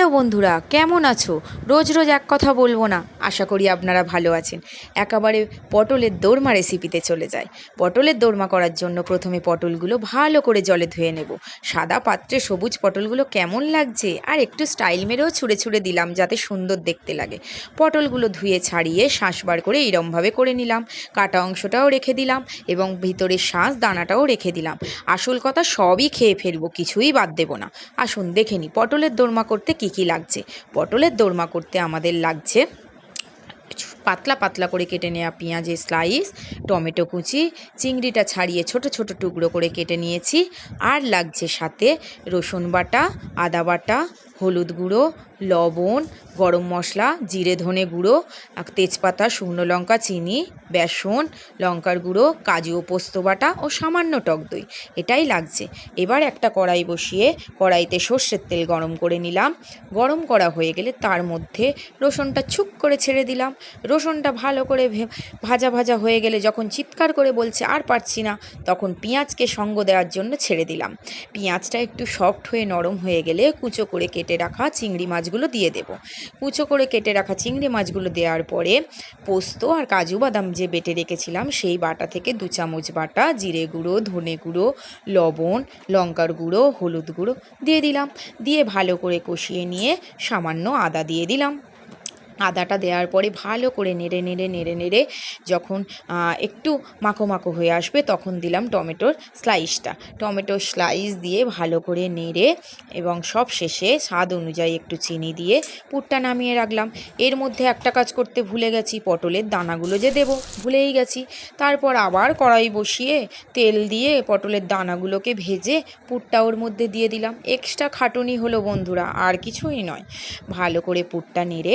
Hello বন্ধুরা, কেমন আছো? রোজ রোজ এক কথা বলব না, আশা করি আপনারা ভালো আছেন। একেবারে পটলের দোরমা রেসিপিতে চলে যায় পটলের দোরমা করার জন্য প্রথমে পটলগুলো ভালো করে জলে ধুয়ে নেব। সাদা পাত্রে সবুজ পটলগুলো কেমন লাগছে, আর একটু স্টাইল মেরেও ছুঁড়ে ছুঁড়ে দিলাম যাতে সুন্দর দেখতে লাগে। পটলগুলো ধুয়ে ছাড়িয়ে শাঁস বার করে এইরমভাবে করে নিলাম। কাটা অংশটাও রেখে দিলাম এবং ভিতরের শাঁস দানাটাও রেখে দিলাম। আসল কথা সবই খেয়ে ফেলব, কিছুই বাদ দেবো না। আসুন দেখে নিই পটলের দোরমা করতে কি কি লাগছে? পটলের দোরমা করতে আমাদের লাগছে। পাতলা পাতলা করে কেটে নেওয়া পেঁয়াজের স্লাইস টমেটো কুচি, চিংড়িটা ছাড়িয়ে ছোট ছোট টুকরো করে কেটে নিয়েছি। আর লাগছে সাথে রসুন বাটা, আদা বাটা, হলুদ গুঁড়ো, লবণ, গরম মশলা, জিরে ধনে গুঁড়ো তেজপাতা, শুকনো লঙ্কা, চিনি, বেসন, লঙ্কার গুঁড়ো, কাজু ও পোস্ত বাটা ও সামান্য টক দই। এটাই লাগছে। এবার একটা কড়াই বসিয়ে কড়াইতে সর্ষের তেল গরম করে নিলাম। গরম করা হয়ে গেলে তার মধ্যে রসুনটা ছুক করে ছেড়ে দিলাম। রসুনটা ভালো করে ভাজা ভাজা হয়ে গেলে যখন চিৎকার করে বলছে, আর পারছি না, তখন পেঁয়াজকে সঙ্গ দেওয়ার জন্য ছেড়ে দিলাম। পেঁয়াজটা একটু সফট হয়ে নরম হয়ে গেলে কুচো করে কেটে রাখা চিংড়ি মাছগুলো দিয়ে দেবো। কুচো করে কেটে রাখা চিংড়ি মাছগুলো দেওয়ার পরে পোস্ত আর কাজু বাদাম যে বেটে রেখেছিলাম, সেই বাটা থেকে দু চামচ বাটা, জিরে গুঁড়ো, ধনে গুঁড়ো, লবণ, লঙ্কার গুঁড়ো, হলুদ গুঁড়ো দিয়ে দিলাম। দিয়ে ভালো করে কষিয়ে নিয়ে সামান্য আদা দিয়ে দিলাম। আদাটা দেওয়ার পরে ভালো করে নেড়ে নেড়ে নেড়ে নেড়ে যখন একটু মাখো মাখো হয়ে আসবে তখন দিলাম টমেটোর স্লাইসটা। টমেটোর স্লাইস দিয়ে ভালো করে নেড়ে এবং সব শেষে স্বাদ অনুযায়ী একটু চিনি দিয়ে পুরটা নামিয়ে রাখলাম। এর মধ্যে একটা কাজ করতে ভুলে গেছি, পটলের দানাগুলো যে দেবো, ভুলেই গেছি। তারপর আবার কড়াই বসিয়ে তেল দিয়ে পটলের দানাগুলোকে ভেজে পুরটা ওর মধ্যে দিয়ে দিলাম। এক্সট্রা খাটুনি হলো বন্ধুরা, আর কিছুই নয়। ভালো করে পুরটা নেড়ে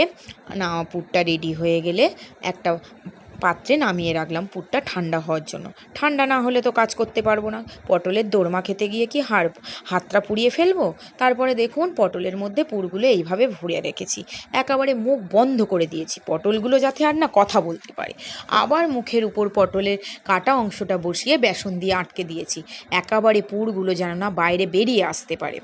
না, পুরটা রেডি হয়ে গেলে একটা পাত্রে নামিয়ে রাখলাম পুরটা ঠান্ডা হওয়ার জন্য। ঠান্ডা না হলে তো কাজ করতে পারব না। পটলের দোরমা খেতে গিয়ে কি হাড়, হাতটা পুড়িয়ে ফেলব? তারপরে দেখুন পটলের মধ্যে পুরগুলো এইভাবে ভরে রেখেছি। একেবারে মুখ বন্ধ করে দিয়েছি পটলগুলো যাতে আর না কথা বলতে পারে। আবার মুখের উপর পটলের কাটা অংশটা বসিয়ে বেসন দিয়ে আটকে দিয়েছি। একেবারে পুরগুলো যেন না বাইরে বেরিয়ে আসতে পারে।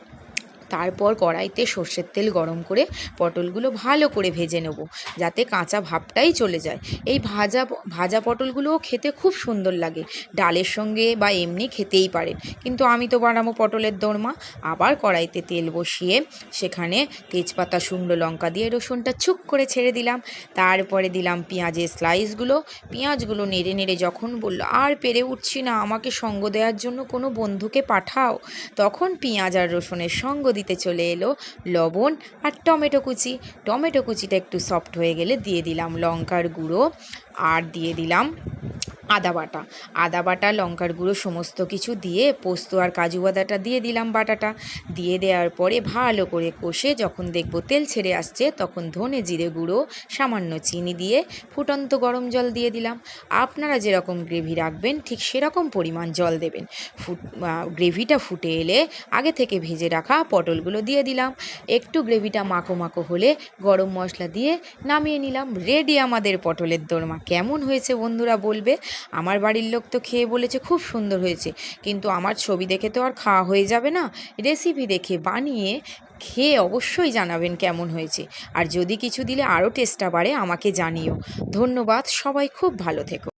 তারপর কড়াইতে সর্ষের তেল গরম করে পটলগুলো ভালো করে ভেজে নেব, যাতে কাঁচা ভাবটাই চলে যায়। এই ভাজা ভাজা পটলগুলোও খেতে খুব সুন্দর লাগে, ডালের সঙ্গে বা এমনি খেতেই পারেন। কিন্তু আমি তো বানাবো পটলের দোরমা। আবার কড়াইতে তেল বসিয়ে সেখানে তেজপাতা, শুকনো লঙ্কা দিয়ে রসুনটা ছুক করে ছেড়ে দিলাম। তারপরে দিলাম পেঁয়াজের স্লাইসগুলো। পেঁয়াজগুলো নেড়ে নেড়ে যখন বলল, আর পেরে উঠছি না, আমাকে সঙ্গ দেওয়ার জন্য কোনো বন্ধুকে পাঠাও। তখন পেঁয়াজ আর রসুনের সঙ্গ দিতে চলে এলো লবণ আর টমেটো কুচি। টমেটো কুচিটা একটু সফট হয়ে গেলে দিয়ে দিলাম লঙ্কার গুঁড়ো আর দিয়ে দিলাম আদা বাটা। আদা বাটা, লঙ্কার গুঁড়ো, সমস্ত কিছু দিয়ে পোস্ত আর কাজু বাদাটা দিয়ে দিলাম বাটাটা। দিয়ে দেওয়ার পরে ভালো করে কষে যখন দেখব তেল ছেড়ে আসছে, তখন ধনে জিরে গুঁড়ো, সামান্য চিনি দিয়ে ফুটন্ত গরম জল দিয়ে দিলাম। আপনারা যেরকম গ্রেভি রাখবেন, ঠিক সেরকম পরিমাণ জল দেবেন। ফুট গ্রেভিটা ফুটে এলে আগে থেকে ভেজে রাখা পটলগুলো দিয়ে দিলাম। একটু গ্রেভিটা মাখো মাখো হলে গরম মশলা দিয়ে নামিয়ে নিলাম। রেডি আমাদের পটলের দোরমা। কেমন হয়েছে বন্ধুরা বলবে? আমার বাড়ির লোক তো খেয়ে বলেছে খুব সুন্দর হয়েছে। কিন্তু আমার ছবি দেখে তো আর খাওয়া হয়ে যাবে না। রেসিপি দেখে বানিয়ে খেয়ে অবশ্যই জানাবেন কেমন হয়েছে। আর যদি কিছু দিলে আরও টেস্টটা বাড়ে, আমাকে জানিও। ধন্যবাদ, সবাই খুব ভালো থেকো।